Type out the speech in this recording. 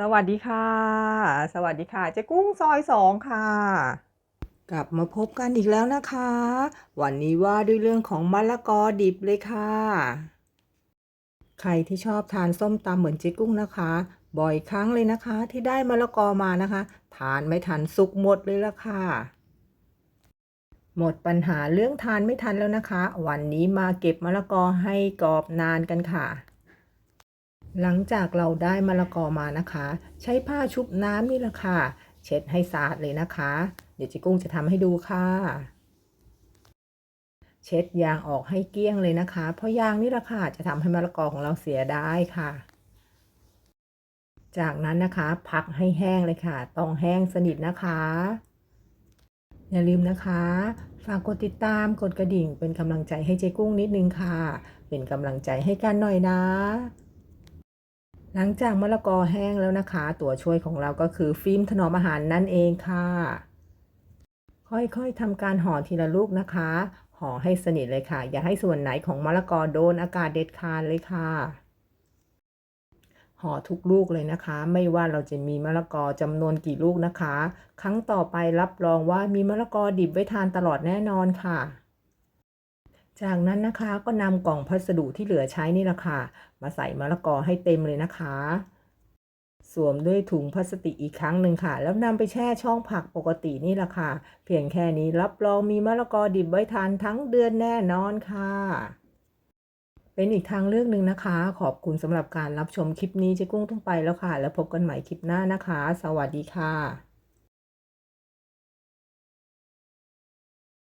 สวัสดีค่ะ สวัสดีค่ะ เจ๊กุ้งซอยสองค่ะ กลับมาพบกันอีกแล้วนะคะ วันนี้ว่าด้วยเรื่องของมะละกอดิบเลยค่ะ ใครที่ชอบทานส้มตำเหมือนเจ๊กุ้งนะคะ บ่อยครั้งเลยนะคะ ที่ได้มะละกอมานะคะ ทานไม่ทันสุกหมดเลยละค่ะ หมดปัญหาเรื่องทานไม่ทันแล้วนะคะ วันนี้มาเก็บมะละกอให้กรอบนานกันค่ะ หลังจากเราได้มะละกอมานะคะ ใช้ผ้าชุบน้ำนี่แหละค่ะ เช็ดให้สะอาดเลยนะคะ เดี๋ยวจิกุ้งจะทำให้ดูค่ะ เช็ดยางออกให้เกลี้ยงเลยนะคะ เพราะยางนี่แหละค่ะจะทำให้มะละกอของเราเสียได้ค่ะ จากนั้นนะคะ พักให้แห้งเลยค่ะ ต้องแห้งสนิทนะคะ อย่าลืมนะคะฝากกดติดตามกดกระดิ่งเป็นกำลังใจให้เจ๊กุ้งนิดนึงค่ะ เป็นกำลังใจให้กันหน่อยนะ หลังจากมะละกอแห้งแล้วนะคะ ตัวช่วยของเราก็คือฟิล์มถนอมอาหารนั่นเองค่ะ ค่อยๆทำการห่อทีละลูกนะคะห่อให้สนิทเลยค่ะ อย่าให้ส่วนไหนของมะละกอโดนอากาศเด็ดขาดเลยค่ะห่อทุกลูกเลยนะคะ ไม่ว่าเราจะมีมะละกอจำนวนกี่ลูกนะคะ ครั้งต่อไปรับรองว่ามีมะละกอดิบไว้ทานตลอดแน่นอนค่ะ จากนั้นนะคะก็นำกล่องพัสดุที่เหลือใช้นี่แหละค่ะ มาใส่มะละกอให้เต็มเลยนะคะ สวมด้วยถุงพลาสติกอีกครั้งหนึ่งค่ะ แล้วนำไปแช่ช่องผักปกตินี่แหละค่ะ เพียงแค่นี้รับรองมีมะละกอดิบไว้ทานทั้งเดือนแน่นอนค่ะเป็นอีกทางเลือกหนึ่งนะคะ ขอบคุณสำหรับการรับชมคลิปนี้เจ๊กุ้งต้องไปแล้วค่ะ แล้วพบกันใหม่คลิปหน้านะคะ สวัสดีค่ะ